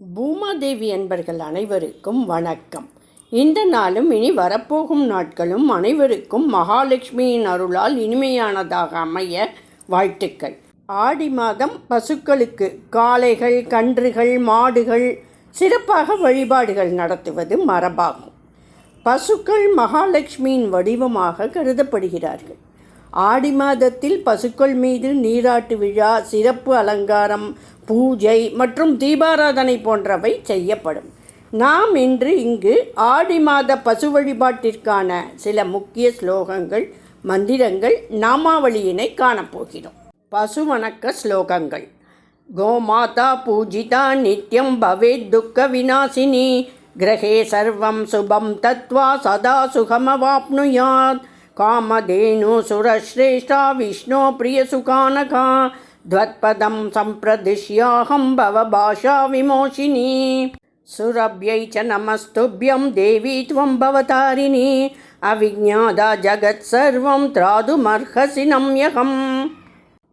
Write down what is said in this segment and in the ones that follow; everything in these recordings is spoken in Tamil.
பூமாதேவி என்பர்கள் அனைவருக்கும் வணக்கம். இந்த நாளும் இனி வரப்போகும் நாட்களும் அனைவருக்கும் மகாலட்சுமியின் அருளால் இனிமையானதாக அமைய வாழ்த்துக்கள். ஆடி மாதம் பசுக்களுக்கு காளைகள் கன்றுகள் மாடுகள் சிறப்பாக வழிபாடுகள் நடத்துவது மரபாகும். பசுக்கள் மகாலட்சுமியின் வடிவமாக கருதப்படுகிறார்கள். ஆடி மாதத்தில் பசுக்கள் மீது நீராட்டு விழா சிறப்பு அலங்காரம் பூஜை மற்றும் தீபாராதனை போன்றவை செய்யப்படும். நாம் இன்று இங்கு ஆடி மாத பசு வழிபாட்டிற்கான சில முக்கிய ஸ்லோகங்கள் மந்திரங்கள் நாமாவளியினை காணப்போகிறோம். பசு வணக்க ஸ்லோகங்கள். கோமாதா பூஜிதா நித்யம் பவேத் துக்க விநாசினி கிரகே சர்வம் சுபம் தத்வா சதா சுகமவாப்னுயாத். காமதேனு சுரஸ்ரேஷ்டா விஷ்ணோ பிரியசுகானகா. ध्वपदं सम्प्रदिश्याहं भवभाषाविमोशिनि सुरभ्यै च नमस्तुभ्यं देवी त्वं भवतारिणी। अभिज्ञादा जगत्सर्वं त्रातुमर्हसि नम्यहम्।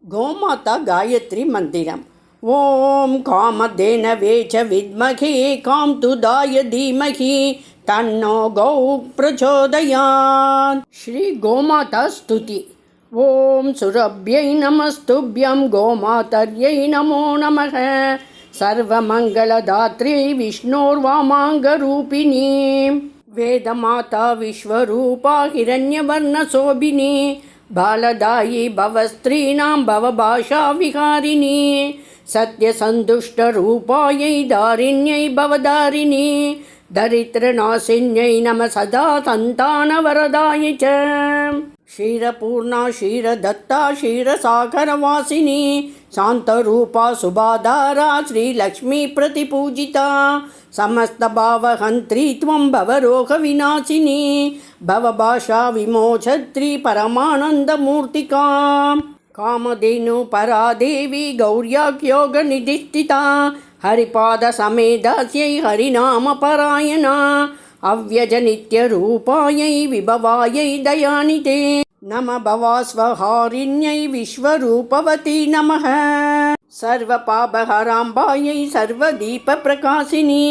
गोमाता गायत्रीमन्दिरम् ॐ कामधेनवे च विद्महे कां तु दाय धीमहि तन्नो गौ प्रचोदयात्। श्रीगोमाता स्तुति। ஓம் சுரப்யை நமஸ்துபியம் கோமாதர்யை நமோ நமக सर्वमङ्गलदात्री विष्णोर्वामाङ्गरूपिणी वेदमाता विश्वरूपा हिरण्यवर्णशोभिनी बालदायी भवस्त्रीणां भवभाषा विहारिणी सत्यसन्तुष्टरूपायै दारिण्यै भवदारिणी दरिद्रनाशिन्यै नमः सदा सन्तानवरदाय च क्षीरपूर्णा क्षीरदत्ता क्षीरसागरवासिनी शान्तरूपा सुभाधारा श्रीलक्ष्मीप्रतिपूजिता समस्तभावहन्त्री त्वं भवरोगविनाशिनी भवभाषा विमोचत्री परमानन्दमूर्तिका कामधेनु परा देवी गौर्याख्योगनिधिष्ठिता हरिपादसमेदस्यै हरिनामपरायणा अव्यजनित्यरूपायै विभवायै दयानिते नम भवास्वहारिण्यै विश्वरूपवती नमः सर्वपापहराम्बायै सर्वदीपप्रकाशिनी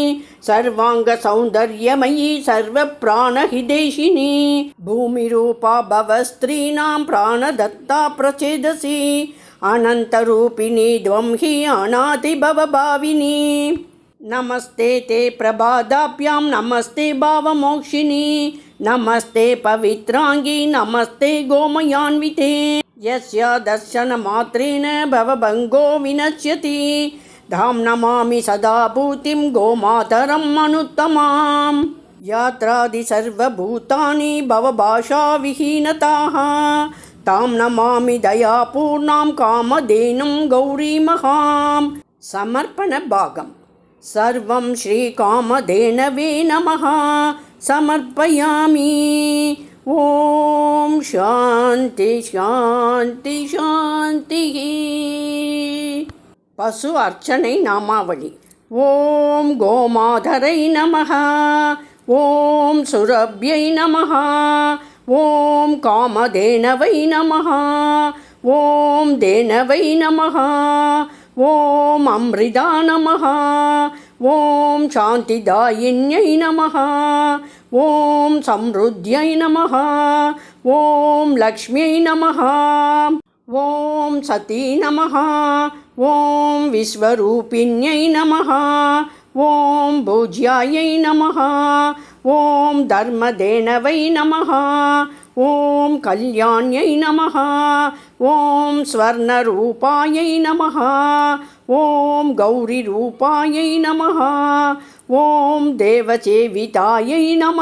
सर्वाङ्गसौन्दर्यमयी सर्वप्राणहिदेशिनी भूमिरूपा भवस्त्रीणां प्राणदत्ता प्रचेदसि अनन्तरूपिणी त्वं हि अनादिभवभाविनी नमस्ते ते प्रभादाभ्यां नमस्ते भावमोक्षिणी नमस्ते पवित्राङ्गी नमस्ते गोमयान्विते। यस्य दर्शनमात्रेण भवभङ्गो विनश्यति। धां नमामि सदा भूतिं गोमातरम् अनुत्तमां यात्रादि सर्वभूतानि भवभाषाविहीनताः। तां नमामि दयापूर्णां कामधेनुं गौरीमहां समर्पणभागम् सर्वं श्रीकामधेनवे नमः समर्पयामि ॐ शान्ति शान्ति शान्तिः பசு அர்ச்சனை நாமாவளி ஓம் கோமாதரை நமः ஓம் சுரப்யை நமः ஓம் காமதேனவை நமः ஓம் தேனவை நமः ఓం అమృదా నమ. ఓం శాంతిదాయిన్యై నమ. ఓం సమృద్ధ్యై నమ. ఓం లక్ష్మ్యై నమ. ఓం సతీ నమ. ఓం విశ్వరూపిణ్యై నమ. ఓం భుజ్యాయై నమ. ఓం ధర్మదేణవై నమ. ఓం కళ్యాణ్యై నమ. ఓం స్వర్ణరూపాయై నమ. ఓం గౌరీరూపాయై నమ. ఓం దేవచేవితాయై నమ.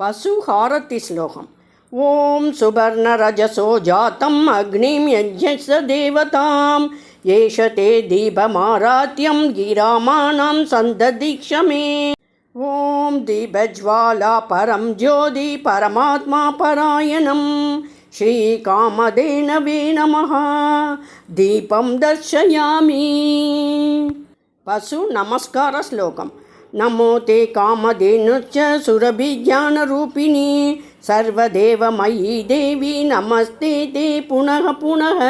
పశుహారతి శ్లోకం. ఓం సువర్ణరజసో జాతం అగ్నిం యజ్ఞ దేవతాం. एष ते दीपमारात्यं गिरामाणां सन्ददीक्ष मे ॐ दीपज्वाला परं ज्योति परमात्मा परायणं श्रीकामधेनवे नमः। दीपं दर्शयामि। पशु नमस्कारश्लोकम् नमो ते कामधेनुश्च सुरभिज्ञानरूपिणी। सर्वदेवमयी देवी नमस्ते ते पुनः पुनः